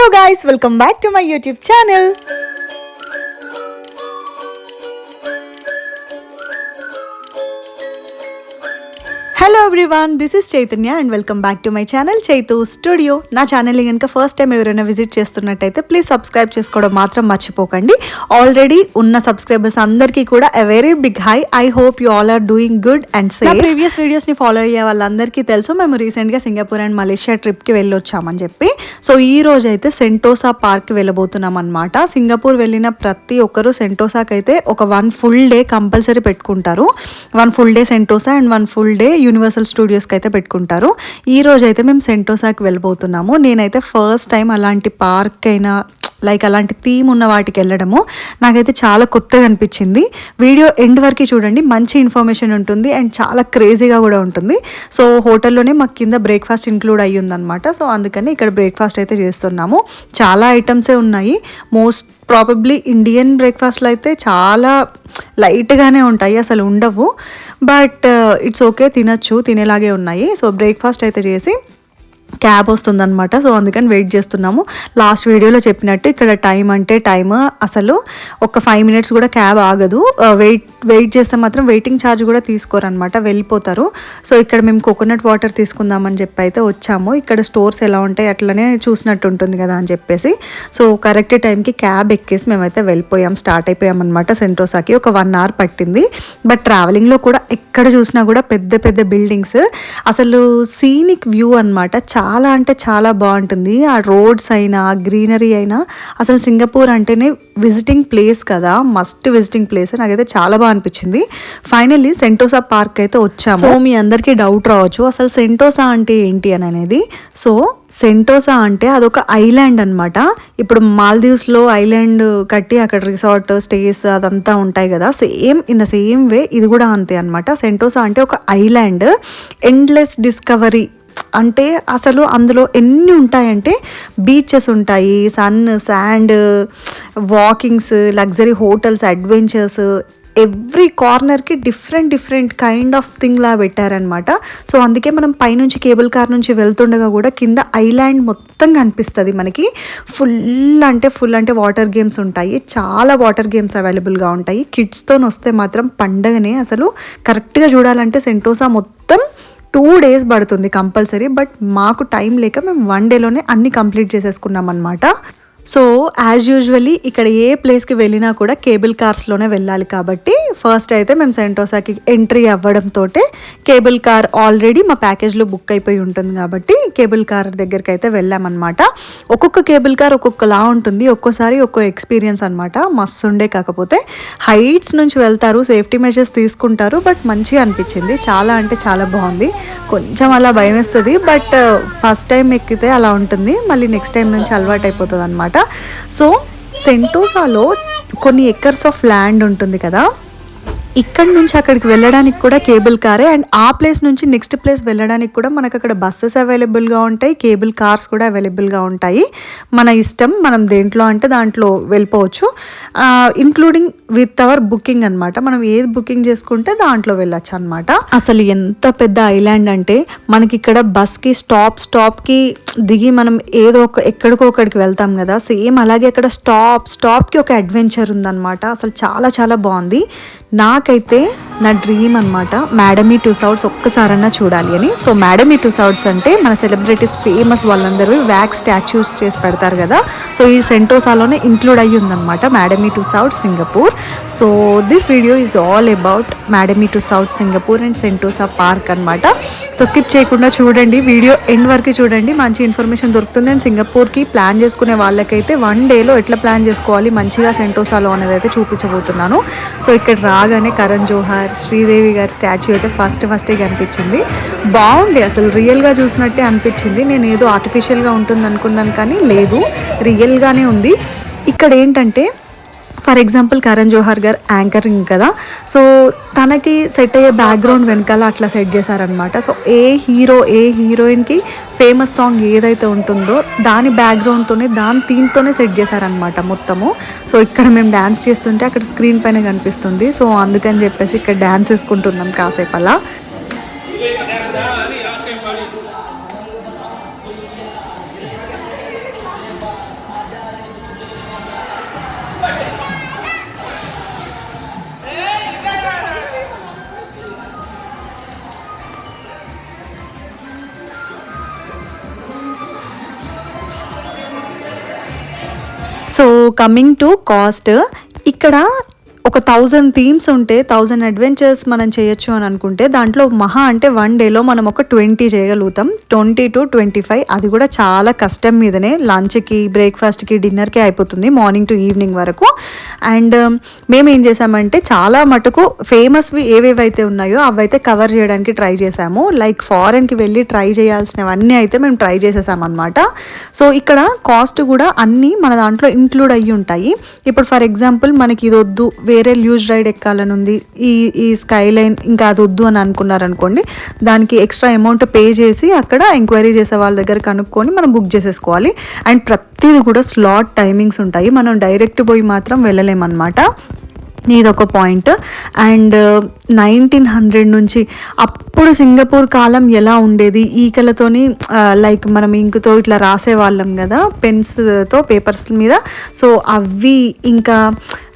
So guys, welcome back to my YouTube channel. Everyone this is Chaitanya and welcome back to my channel Chaitu studio నా ఛానల్ని కనుక first time ఎవరైనా visit చేస్తున్నట్టయితే please subscribe చేసుకోవడం మాత్రం మర్చిపోకండి already ఉన్న సబ్స్క్రైబర్స్ అందరికీ కూడా a very big hi I hope you all are doing good and safe previous వీడియోస్ని ఫాలో అయ్యే వాళ్ళందరికీ తెలుసు మేము రీసెంట్గా సింగపూర్ అండ్ మలేషియా ట్రిప్కి వెళ్ళొచ్చామని చెప్పి సో ఈ రోజు అయితే సెంటోసా పార్క్ వెళ్ళబోతున్నాం అనమాట సింగపూర్ వెళ్ళిన ప్రతి ఒక్కరు సెంటోసాకి అయితే ఒక వన్ ఫుల్ డే కంపల్సరీ పెట్టుకుంటారు one full day Sentosa and one full day universal universal స్టూడియోస్కి అయితే పెట్టుకుంటారు ఈ రోజు అయితే మేము సెంటోసాకి వెళ్ళిపోతున్నాము నేనైతే ఫస్ట్ టైం అలాంటి పార్క్ అయినా లైక్ అలాంటి థీమ్ ఉన్న వాటికి వెళ్ళడము నాకైతే చాలా కొత్తగా అనిపించింది వీడియో ఎండ్ వరకు చూడండి మంచి ఇన్ఫర్మేషన్ ఉంటుంది అండ్ చాలా క్రేజీగా కూడా ఉంటుంది సో హోటల్లోనే మాకు కింద బ్రేక్ఫాస్ట్ ఇంక్లూడ్ అయ్యి ఉందనమాట సో అందుకని ఇక్కడ బ్రేక్ఫాస్ట్ అయితే చేస్తున్నాము చాలా ఐటమ్సే ఉన్నాయి మోస్ట్ ప్రాబబ్లీ ఇండియన్ బ్రేక్ఫాస్ట్లు అయితే చాలా లైట్గానే ఉంటాయి అసలు ఉండవు బట్ ఇట్స్ uh, ఓకే తినచ్చు తినేలాగే ఉన్నాయి సో బ్రేక్ఫాస్ట్ అయితే చేసి క్యాబ్ వస్తుందన్నమాట సో అందుకని వెయిట్ చేస్తున్నాము లాస్ట్ వీడియోలో చెప్పినట్టు ఇక్కడ టైం అంటే టైమ్ అసలు ఒక ఫైవ్ మినిట్స్ కూడా క్యాబ్ ఆగదు వెయిట్ వెయిట్ చేస్తే మాత్రం వెయిటింగ్ ఛార్జ్ కూడా తీసుకోరనమాట వెళ్ళిపోతారు సో ఇక్కడ మేము కోకోనట్ వాటర్ తీసుకుందామని చెప్పి అయితే వచ్చాము ఇక్కడ స్టోర్స్ ఎలా ఉంటాయి అట్లనే చూసినట్టు ఉంటుంది కదా అని చెప్పేసి సో కరెక్ట్ టైంకి క్యాబ్ ఎక్కేసి మేమైతే వెళ్ళిపోయాం స్టార్ట్ అయిపోయాం అనమాట సెంట్రోసాకి ఒక వన్ అవర్ పట్టింది బట్ ట్రావెలింగ్లో కూడా ఎక్కడ చూసినా కూడా పెద్ద పెద్ద బిల్డింగ్స్ అసలు సీనిక్ వ్యూ అనమాట చాలా అంటే చాలా బాగుంటుంది ఆ రోడ్స్ అయినా గ్రీనరీ అయినా అసలు సింగపూర్ అంటేనే విజిటింగ్ ప్లేస్ కదా మస్ట్ విజిటింగ్ ప్లేస్ నాకైతే చాలా బాగా అనిపించింది ఫైనల్లీ సెంటోసా పార్క్ అయితే వచ్చాము సో మీ అందరికీ డౌట్ రావచ్చు అసలు సెంటోసా అంటే ఏంటి అని అనేది సో సెంటోసా అంటే అదొక ఐలాండ్ అనమాట ఇప్పుడు మాల్దీవ్స్లో ఐలాండ్ కట్టి అక్కడ రిసార్ట్ స్టేస్ అదంతా ఉంటాయి కదా same in the same way ఇది కూడా అంతే అనమాట సెంటోసా అంటే ఒక ఐలాండ్ ఎండ్లెస్ డిస్కవరీ అంటే అసలు అందులో ఎన్ని ఉంటాయంటే బీచెస్ ఉంటాయి sun sand walkings luxury hotels adventures every కార్నర్కి different different kind of థింగ్లా పెట్టారనమాట సో అందుకే మనం పైనుంచి కేబుల్ కార్ నుంచి వెళ్తుండగా కూడా కింద ఐలాండ్ మొత్తం కనిపిస్తుంది మనకి ఫుల్ అంటే ఫుల్ అంటే వాటర్ గేమ్స్ ఉంటాయి చాలా వాటర్ గేమ్స్ అవైలబుల్గా ఉంటాయి కిడ్స్తో వస్తే మాత్రం పండగనే అసలు కరెక్ట్గా చూడాలంటే సెంటోసా మొత్తం టూ డేస్ పడుతుంది కంపల్సరీ బట్ మాకు టైం లేక మేము వన్ డేలోనే అన్ని కంప్లీట్ చేసేసుకున్నాం అనమాట సో యాజ్ యూజువల్లీ ఇక్కడ ఏ ప్లేస్కి వెళ్ళినా కూడా కేబుల్ కార్స్లోనే వెళ్ళాలి కాబట్టి ఫస్ట్ అయితే మేము సెంటోసాకి ఎంట్రీ అవ్వడంతో కేబుల్ కార్ ఆల్రెడీ మా ప్యాకేజ్లో బుక్ అయిపోయి ఉంటుంది కాబట్టి కేబుల్ కార్ దగ్గరికి అయితే వెళ్ళామన్నమాట ఒక్కొక్క కేబుల్ కార్ ఒక్కొక్కలా ఉంటుంది ఒక్కోసారి ఒక్కో ఎక్స్పీరియన్స్ అనమాట మస్తు ఉండే కాకపోతే హైట్స్ నుంచి వెళ్తారు సేఫ్టీ మెజర్స్ తీసుకుంటారు బట్ మంచిగా అనిపించింది చాలా అంటే చాలా బాగుంది కొంచెం అలా భయం బట్ ఫస్ట్ టైం ఎక్కితే అలా ఉంటుంది మళ్ళీ నెక్స్ట్ టైం నుంచి అలవాటు అయిపోతుంది అనమాట అనమాట సో సెంటోసాలో కొన్ని ఎకర్స్ ఆఫ్ ల్యాండ్ ఉంటుంది కదా ఇక్కడ నుంచి అక్కడికి వెళ్ళడానికి కూడా కేబుల్ కారే అండ్ ఆ ప్లేస్ నుంచి నెక్స్ట్ ప్లేస్ వెళ్ళడానికి కూడా మనకు అక్కడ బస్సెస్ అవైలబుల్గా ఉంటాయి కేబుల్ కార్స్ కూడా అవైలబుల్గా ఉంటాయి మన ఇష్టం మనం దేంట్లో అంటే దాంట్లో వెళ్ళిపోవచ్చు ఇంక్లూడింగ్ విత్ అవర్ బుకింగ్ అనమాట మనం ఏది బుకింగ్ చేసుకుంటే దాంట్లో వెళ్ళచ్చు అనమాట అసలు ఎంత పెద్ద ఐలాండ్ అంటే మనకి ఇక్కడ బస్కి స్టాప్ స్టాప్కి దిగి మనం ఏదో ఒక ఎక్కడికో ఒకడికి వెళ్తాం కదా సేమ్ అలాగే అక్కడ స్టాప్ స్టాప్కి ఒక అడ్వెంచర్ ఉందన్నమాట అసలు చాలా చాలా బాగుంది నాకైతే నా డ్రీమ్ అనమాట మేడమీ టూ సౌడ్స్ ఒక్కసారన్నా చూడాలి అని సో మేడమీ టూ సౌడ్స్ అంటే మన సెలబ్రిటీస్ ఫేమస్ వాళ్ళందరూ వ్యాక్స్ స్టాచ్యూస్ చేసి పెడతారు కదా సో ఈ సెంటోసాలోనే ఇంక్లూడ్ అయ్యి ఉందన్నమాట Madame Tussauds Singapore so this video is all about Madame Tussauds Singapore and Sentosa park అనమాట సో స్కిప్ చేయకుండా చూడండి వీడియో ఎండ్ వరకు చూడండి మంచి ఇన్ఫర్మేషన్ దొరుకుతుంది అండ్ సింగపూర్కి ప్లాన్ చేసుకునే వాళ్ళకైతే వన్ డేలో ఎట్లా ప్లాన్ చేసుకోవాలి మంచిగా సెంటోసాలో అనేది అయితే చూపించబోతున్నాను సో ఇక్కడ రాగానే కరణ్ జోహార్ శ్రీదేవి గారి స్టాచ్యూ అయితే ఫస్ట్ ఫస్టే కనిపించింది బాగుంది అసలు రియల్గా చూసినట్టే అనిపించింది నేను ఏదో ఆర్టిఫిషియల్గా ఉంటుంది అనుకున్నాను కానీ లేదు రియల్గానే ఉంది ఇక్కడ ఏంటంటే ఫర్ ఎగ్జాంపుల్ కరణ్ జోహర్ గారు యాంకరింగ్ కదా సో తనకి సెట్ అయ్యే బ్యాక్గ్రౌండ్ వెనకాల అట్లా సెట్ చేశారనమాట సో ఏ హీరో ఏ హీరోయిన్కి ఫేమస్ సాంగ్ ఏదైతే ఉంటుందో దాని బ్యాక్గ్రౌండ్తోనే దాని థీమ్తోనే సెట్ చేశారనమాట మొత్తము సో ఇక్కడ మేము డ్యాన్స్ చేస్తుంటే అక్కడ స్క్రీన్ పైన కనిపిస్తుంది సో అందుకని చెప్పేసి ఇక్కడ డ్యాన్స్ వేసుకుంటున్నాం కాసేపు అలా సో కమింగ్ టు కాస్ట్ ఇక్కడ ఒక థౌజండ్ థీమ్స్ ఉంటే థౌజండ్ అడ్వెంచర్స్ మనం చేయొచ్చు అని అనుకుంటే దాంట్లో మహా అంటే వన్ డేలో మనం ఒక ట్వంటీ చేయగలుగుతాం ట్వంటీ టు ట్వంటీ ఫైవ్ అది కూడా చాలా కష్టం మీదనే లంచ్కి బ్రేక్ఫాస్ట్కి డిన్నర్కి అయిపోతుంది మార్నింగ్ టు ఈవినింగ్ వరకు అండ్ um, మేము ఏం చేసామంటే చాలా మటుకు ఫేమస్వి ఏవేవైతే ఉన్నాయో అవైతే కవర్ చేయడానికి ట్రై చేసాము లైక్ ఫారెన్కి వెళ్ళి ట్రై చేయాల్సినవన్నీ అయితే మేము ట్రై చేసేసామన్నమాట సో ఇక్కడ కాస్ట్ కూడా అన్నీ మన దాంట్లో ఇంక్లూడ్ అయ్యి ఉంటాయి ఇప్పుడు ఫర్ ఎగ్జాంపుల్ మనకి ఇది వద్దు వేరే ల్యూజ్ రైడ్ ఎక్కాలని ఉంది ఈ ఈ స్కై లైన్ ఇంకా అది వద్దు అని అనుకున్నారనుకోండి దానికి ఎక్స్ట్రా అమౌంట్ పే చేసి అక్కడ ఎంక్వైరీ చేసే వాళ్ళ దగ్గర కనుక్కొని మనం బుక్ చేసేసుకోవాలి అండ్ ప్రతిదీ కూడా స్లాట్ టైమింగ్స్ ఉంటాయి మనం డైరెక్ట్ పోయి మాత్రం వెళ్ళలేమన్నమాట ఇదొక point and uh, nineteen hundred నుంచి అప్పుడు సింగపూర్ కాలం ఎలా ఉండేది ఈకలతోని లైక్ uh, మనం ఇంకుతో ఇట్లా రాసేవాళ్ళం కదా పెన్స్తో పేపర్స్ మీద సో అవి ఇంకా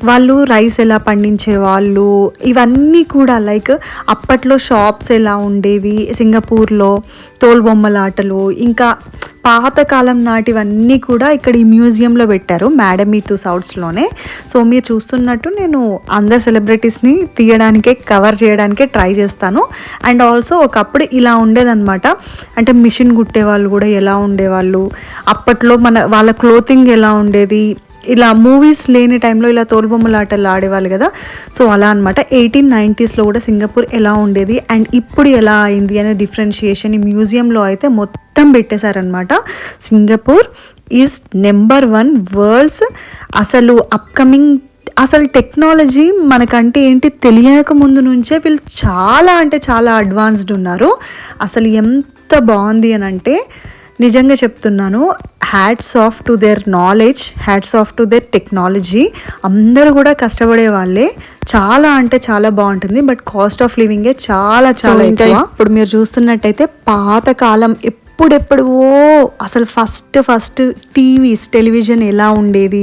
వాళ్ళు రైస్ ఎలా పండించేవాళ్ళు ఇవన్నీ కూడా లైక్ అప్పట్లో షాప్స్ ఎలా ఉండేవి సింగపూర్లో తోలుబొమ్మలాటలు ఇంకా పాతకాలం నాటివన్నీ కూడా ఇక్కడ ఈ మ్యూజియంలో పెట్టారు మేడం ఈ టూ సౌట్స్లోనే సో మీరు చూస్తున్నట్టు నేను అందరు సెలబ్రిటీస్ని తీయడానికే కవర్ చేయడానికే ట్రై చేస్తాను అండ్ ఆల్సో ఒకప్పుడు ఇలా ఉండేదన్నమాట అంటే మిషన్ కుట్టేవాళ్ళు కూడా ఎలా ఉండేవాళ్ళు అప్పట్లో మన వాళ్ళ క్లోతింగ్ ఎలా ఉండేది ఇలా మూవీస్ లేని టైంలో ఇలా తోలుబొమ్మల ఆటలు ఆడేవాళ్ళు కదా సో అలా అనమాట ఎయిటీన్ నైంటీస్లో కూడా సింగపూర్ ఎలా ఉండేది అండ్ ఇప్పుడు ఎలా అయింది అనే డిఫరెన్షియేషన్ ఈ మ్యూజియంలో అయితే మొత్తం పెట్టేశారనమాట Singapore is number one world's అసలు అప్కమింగ్ అసలు టెక్నాలజీ మనకంటే ఏంటి తెలియక ముందు నుంచే వీళ్ళు చాలా అంటే చాలా అడ్వాన్స్డ్ ఉన్నారు అసలు ఎంత బాగుంది అని అంటే నిజంగా చెప్తున్నాను hats off to their knowledge hats off to their technology అందరూ కూడా కష్టపడే వాళ్ళే చాలా అంటే చాలా బాగుంటుంది బట్ కాస్ట్ ఆఫ్ లివింగే చాలా చాలా ఇంకా ఇప్పుడు మీరు చూస్తున్నట్టయితే పాతకాలం ఓ అసలు ఫస్ట్ ఫస్ట్ టీవీస్ టెలివిజన్ ఎలా ఉండేది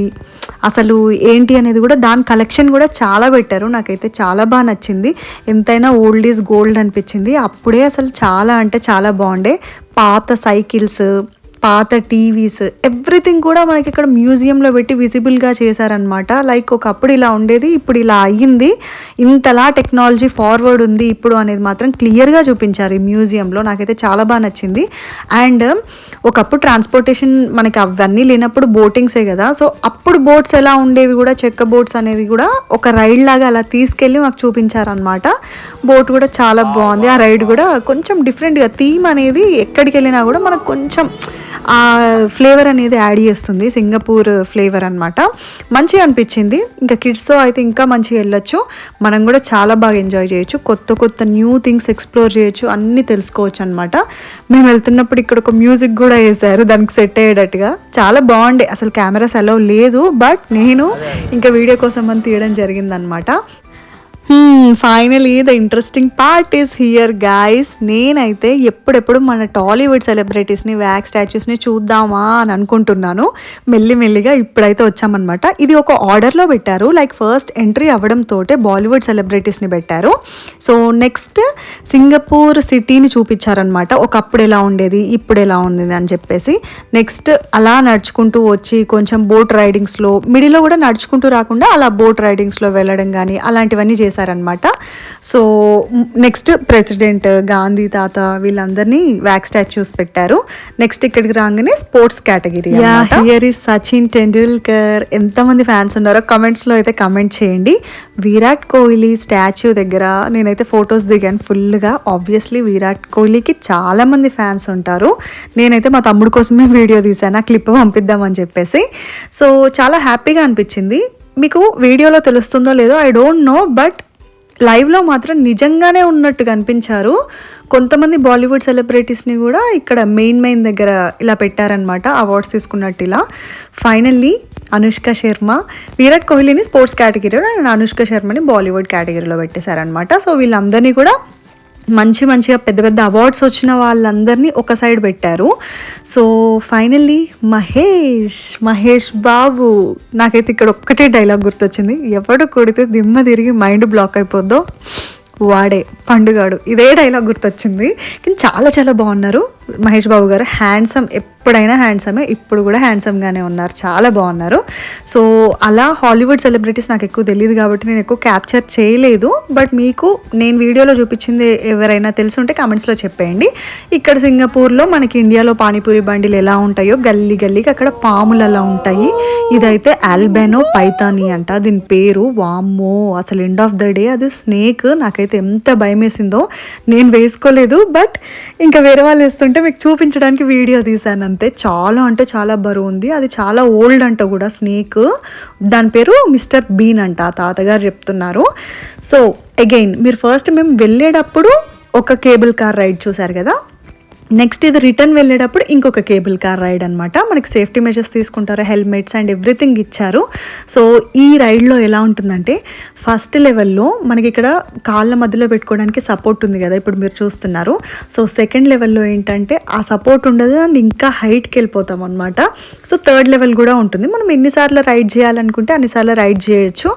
అసలు ఏంటి అనేది కూడా దాని కలెక్షన్ కూడా చాలా పెట్టారు నాకైతే చాలా బాగా నచ్చింది ఎంతైనా ఓల్డ్ ఈజ్ గోల్డ్ అనిపించింది అప్పుడే అసలు చాలా అంటే చాలా బాగుండే పాత సైకిల్స్ పాత టీవీస్ ఎవ్రీథింగ్ కూడా మనకి ఇక్కడ మ్యూజియంలో పెట్టి విజిబుల్గా చేశారనమాట లైక్ ఒకప్పుడు ఇలా ఉండేది ఇప్పుడు ఇలా అయ్యింది ఇంతలా టెక్నాలజీ ఫార్వర్డ్ ఉంది ఇప్పుడు అనేది మాత్రం క్లియర్గా చూపించారు ఈ మ్యూజియంలో నాకైతే చాలా బాగా నచ్చింది అండ్ ఒకప్పుడు ట్రాన్స్పోర్టేషన్ మనకి అవన్నీ లేనప్పుడు బోటింగ్సే కదా సో అప్పుడు బోట్స్ ఎలా ఉండేవి కూడా చెక్క బోట్స్ అనేది కూడా ఒక రైడ్ లాగా అలా తీసుకెళ్ళి మాకు చూపించారనమాట బోట్ కూడా చాలా బాగుంది ఆ రైడ్ కూడా కొంచెం డిఫరెంట్గా థీమ్ అనేది ఎక్కడికి వెళ్ళినా కూడా మనకు కొంచెం ఆ ఫ్లేవర్ అనేది యాడ్ చేస్తుంది సింగపూర్ ఫ్లేవర్ అనమాట మంచిగా అనిపించింది ఇంకా కిడ్స్తో అయితే ఇంకా మంచిగా వెళ్ళొచ్చు మనం కూడా చాలా బాగా ఎంజాయ్ చేయొచ్చు కొత్త కొత్త న్యూ థింగ్స్ ఎక్స్ప్లోర్ చేయొచ్చు అన్నీ తెలుసుకోవచ్చు అనమాట మేము వెళ్తున్నప్పుడు ఇక్కడ ఒక మ్యూజిక్ కూడా వేశారు దానికి సెట్ అయ్యేటట్టుగా చాలా బాగుండే అసలు కెమెరాస్ అలౌ లేదు బట్ నేను ఇంకా వీడియో కోసం అని తీయడం జరిగిందనమాట finally the interesting part is here guys నేనైతే ఎప్పుడెప్పుడు మన టాలీవుడ్ సెలబ్రిటీస్ని వ్యాక్ స్టాచ్యూస్ని చూద్దామా అని అనుకుంటున్నాను మెల్లి మెల్లిగా ఇప్పుడైతే వచ్చామన్నమాట ఇది ఒక ఆర్డర్లో పెట్టారు లైక్ ఫస్ట్ ఎంట్రీ అవ్వడంతో బాలీవుడ్ సెలబ్రిటీస్ని పెట్టారు సో నెక్స్ట్ సింగపూర్ సిటీని చూపించారనమాట ఒకప్పుడు ఎలా ఉండేది ఇప్పుడు ఎలా ఉంది అని చెప్పేసి నెక్స్ట్ అలా నడుచుకుంటూ వచ్చి కొంచెం బోట్ రైడింగ్స్లో మిడిలో కూడా నడుచుకుంటూ రాకుండా అలా బోట్ రైడింగ్స్లో వెళ్ళడం కానీ అలాంటివన్నీ చేసి చేశారనమాట సో నెక్స్ట్ ప్రెసిడెంట్ గాంధీ తాత వీళ్ళందరినీ వ్యాక్ స్టాచ్యూస్ పెట్టారు నెక్స్ట్ ఇక్కడికి రాగానే sports category here is Sachin Tendulkar ఎంతమంది ఫ్యాన్స్ ఉన్నారో కమెంట్స్లో అయితే కమెంట్ చేయండి విరాట్ కోహ్లీ స్టాచ్యూ దగ్గర నేనైతే ఫొటోస్ దిగాను ఫుల్గా ఆబ్వియస్లీ విరాట్ కోహ్లీకి చాలామంది ఫ్యాన్స్ ఉంటారు నేనైతే మా తమ్ముడు కోసమే వీడియో తీశాను ఆ క్లిప్ పంపిద్దామని చెప్పేసి సో చాలా హ్యాపీగా అనిపించింది మీకు వీడియోలో తెలుస్తుందో లేదో ఐ డోంట్ నో బట్ లైవ్లో మాత్రం నిజంగానే ఉన్నట్టు కనిపించారు కొంతమంది బాలీవుడ్ సెలబ్రిటీస్ని కూడా ఇక్కడ మెయిన్ మెయిన్ దగ్గర ఇలా పెట్టారనమాట అవార్డ్స్ తీసుకున్నట్టు ఇలా ఫైనల్లీ అనుష్క శర్మ విరాట్ కోహ్లీని స్పోర్ట్స్ కేటగిరీలో అండ్ అనుష్క శర్మని బాలీవుడ్ కేటగిరీలో పెట్టేశారనమాట సో వీళ్ళందరినీ కూడా మంచి మంచిగా పెద్ద పెద్ద అవార్డ్స్ వచ్చిన వాళ్ళందరినీ ఒక సైడ్ పెట్టారు సో ఫైనల్లీ మహేష్ మహేష్ బాబు నాకైతే ఇక్కడ ఒక్కటే డైలాగ్ గుర్తొచ్చింది ఎవడు కొడితే దిమ్మ తిరిగి మైండ్ బ్లాక్ అయిపోద్దో వాడే పండుగాడు ఇదే డైలాగ్ గుర్తొచ్చింది కానీ చాలా చాలా బాగున్నారు మహేష్ బాబు గారు హ్యాండ్సమ్ ఎప్పుడైనా హ్యాండ్సమే ఇప్పుడు కూడా హ్యాండ్సమ్గానే ఉన్నారు చాలా బాగున్నారు సో అలా హాలీవుడ్ సెలబ్రిటీస్ నాకు ఎక్కువ తెలియదు కాబట్టి నేను ఎక్కువ క్యాప్చర్ చేయలేదు బట్ మీకు నేను వీడియోలో చూపించింది ఎవరైనా ఉంటే కామెంట్స్లో చెప్పేయండి ఇక్కడ సింగపూర్లో మనకి ఇండియాలో పానీపూరి బండిలు ఎలా ఉంటాయో గల్లీ గల్లీకి అక్కడ పాములు అలా ఉంటాయి ఇదైతే ఆల్బెనో పైతానీ అంట దీని పేరు వామ్మో అసలు ఎండ్ ఆఫ్ ద డే అది స్నేక్ నాకైతే ఎంత భయం వేసిందో నేను వేసుకోలేదు బట్ ఇంకా వేరే వాళ్ళు వేస్తుంటే మీకు చూపించడానికి వీడియో తీశాను అంతే చాలా అంటే చాలా బరువు ఉంది అది చాలా ఓల్డ్ అంట కూడా స్నేక్ దాని పేరు మిస్టర్ బీన్ అంట తాతగారు చెప్తున్నారు సో అగైన్ మీరు ఫస్ట్ మేము వెళ్ళేటప్పుడు ఒక కేబుల్ కార్ రైడ్ చూశారు కదా నెక్స్ట్ ఇది రిటర్న్ వెళ్ళేటప్పుడు ఇంకొక కేబుల్ కార్ రైడ్ అనమాట మనకి సేఫ్టీ మెజర్స్ తీసుకుంటారు హెల్మెట్స్ అండ్ ఎవ్రీథింగ్ ఇచ్చారు సో ఈ రైడ్లో ఎలా ఉంటుందంటే ఫస్ట్ లెవెల్లో మనకి ఇక్కడ కాళ్ళ మధ్యలో పెట్టుకోవడానికి సపోర్ట్ ఉంది కదా ఇప్పుడు మీరు చూస్తున్నారు సో సెకండ్ లెవెల్లో ఏంటంటే ఆ సపోర్ట్ ఉండదు అండ్ ఇంకా హైట్కి వెళ్ళిపోతాం అనమాట సో థర్డ్ లెవెల్ కూడా ఉంటుంది మనం ఎన్నిసార్లు రైడ్ చేయాలనుకుంటే అన్నిసార్లు రైడ్ చేయొచ్చు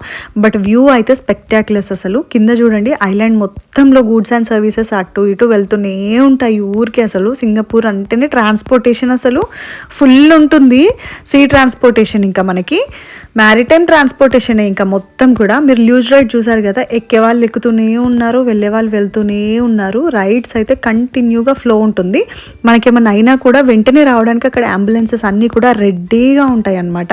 బట్ వ్యూ అయితే స్పెక్టాక్యులర్స్ అసలు కింద చూడండి ఐలాండ్ మొత్తంలో గూడ్స్ అండ్ సర్వీసెస్ అటు ఇటు వెళ్తూనే ఉంటాయి ఊరికి అసలు అసలు సింగపూర్ అంటేనే ట్రాన్స్పోర్టేషన్ అసలు ఫుల్ ఉంటుంది సీ ట్రాన్స్పోర్టేషన్ ఇంకా మనకి మ్యారిటైమ్ ట్రాన్స్పోర్టేషన్ ఇంకా మొత్తం కూడా మీరు ల్యూజ్ రైడ్ చూసారు కదా ఎక్కే వాళ్ళు ఎక్కుతూనే ఉన్నారు వెళ్ళే వాళ్ళు వెళ్తూనే ఉన్నారు రైడ్స్ అయితే కంటిన్యూగా ఫ్లో ఉంటుంది మనకేమైనా అయినా కూడా వెంటనే రావడానికి అక్కడ అంబులెన్సెస్ అన్నీ కూడా రెడీగా ఉంటాయి అన్నమాట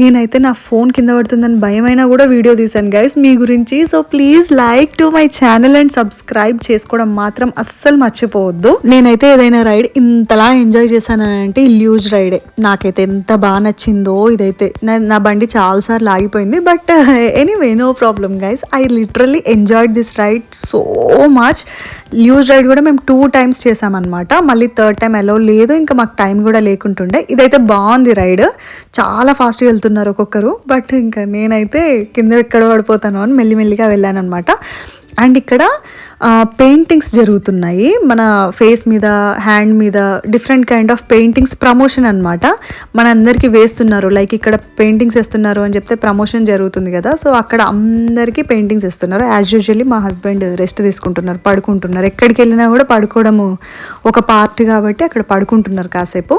నేనైతే నా ఫోన్ కింద పడుతుందని భయమైనా కూడా వీడియో తీశాను గైస్ మీ గురించి so please like to my channel and subscribe చేసుకోవడం మాత్రం అస్సలు మర్చిపోవద్దు నేనైతే ఏదైనా రైడ్ ఇంతలా ఎంజాయ్ చేశానంటే ఇల్యూజ్ రైడే నాకైతే ఎంత బాగా నచ్చిందో ఇదైతే నా బండి చాలాసార్లు ఆగిపోయింది but anyway no problem guys I literally enjoy this ride so much luge ride కూడా మేము టూ టైమ్స్ చేసామన్నమాట మళ్ళీ థర్డ్ టైం అలో లేదు ఇంకా మాకు టైం కూడా లేకుంటుండే ఇదైతే బాగుంది రైడ్ చాలా ఫాస్ట్గా వెళ్తుంది వెళ్తున్నారు ఒక్కొక్కరు బట్ ఇంకా నేనైతే కింద ఎక్కడ పడిపోతాను అని మెల్లిమెల్లిగా వెళ్ళాను అనమాట అండ్ ఇక్కడ పెయింటింగ్స్ జరుగుతున్నాయి మన ఫేస్ మీద హ్యాండ్ మీద different kind of paintings promotion అనమాట మన అందరికీ వేస్తున్నారు లైక్ ఇక్కడ పెయింటింగ్స్ వేస్తున్నారు అని చెప్తే ప్రమోషన్ జరుగుతుంది కదా సో అక్కడ అందరికీ పెయింటింగ్స్ వేస్తున్నారు యాజ్ యూజువల్లీ మా హస్బెండ్ రెస్ట్ తీసుకుంటున్నారు పడుకుంటున్నారు ఎక్కడికి వెళ్ళినా కూడా పడుకోవడము ఒక పార్ట్ కాబట్టి అక్కడ పడుకుంటున్నారు కాసేపు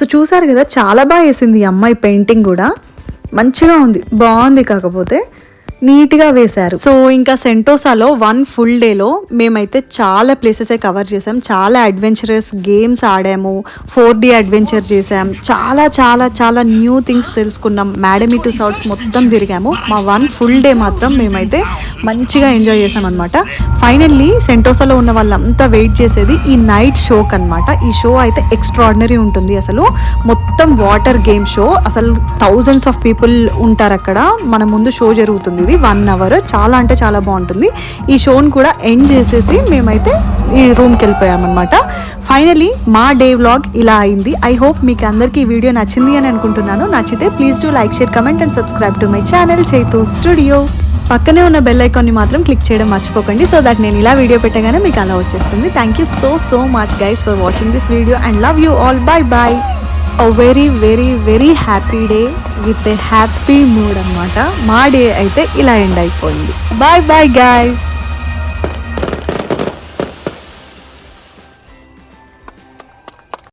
సో చూసారు కదా చాలా బాగా వేసింది ఈ అమ్మాయి పెయింటింగ్ కూడా మంచిగా ఉంది బాగుంది కాకపోతే నీట్గా వేశారు సో ఇంకా సెంటోసాలో వన్ ఫుల్ డేలో మేమైతే చాలా ప్లేసెస్ కవర్ చేసాం చాలా అడ్వెంచరస్ గేమ్స్ ఆడాము ఫోర్ డి అడ్వెంచర్ చేసాం చాలా చాలా చాలా న్యూ థింగ్స్ తెలుసుకున్నాం మేడమి టూ సౌట్స్ మొత్తం తిరిగాము మా వన్ ఫుల్ డే మాత్రం మేమైతే మంచిగా ఎంజాయ్ చేసాం అనమాట ఫైనల్లీ సెంటోసాలో ఉన్న వాళ్ళంతా వెయిట్ చేసేది ఈ నైట్ షో కనమాట ఈ షో అయితే ఎక్స్ట్రాడినరీ ఉంటుంది అసలు మొత్తం వాటర్ గేమ్ షో అసలు థౌజండ్స్ ఆఫ్ పీపుల్ ఉంటారు అక్కడ మన ముందు షో జరుగుతుంది ఉంటుంది వన్ అవర్ చాలా అంటే చాలా బాగుంటుంది ఈ షోని కూడా ఎండ్ చేసేసి మేమైతే ఈ రూమ్కి వెళ్ళిపోయామన్నమాట ఫైనలీ మా డే వ్లాగ్ ఇలా అయింది ఐ హోప్ మీకు అందరికీ ఈ వీడియో నచ్చింది అని అనుకుంటున్నాను నచ్చితే please do like share comment and subscribe to my channel Chaitu studio పక్కనే ఉన్న బెల్ ఐకాన్ని మాత్రం క్లిక్ చేయడం మర్చిపోకండి సో దట్ నేను ఇలా వీడియో పెట్టగానే మీకు అలా వచ్చేస్తుంది thank you so so much guys for watching this video and love you all bye bye a very very very happy day with a happy mood అనమాట మా డే అయితే ఇలా ఎండ్ అయిపోయింది బాయ్ బాయ్ గాయస్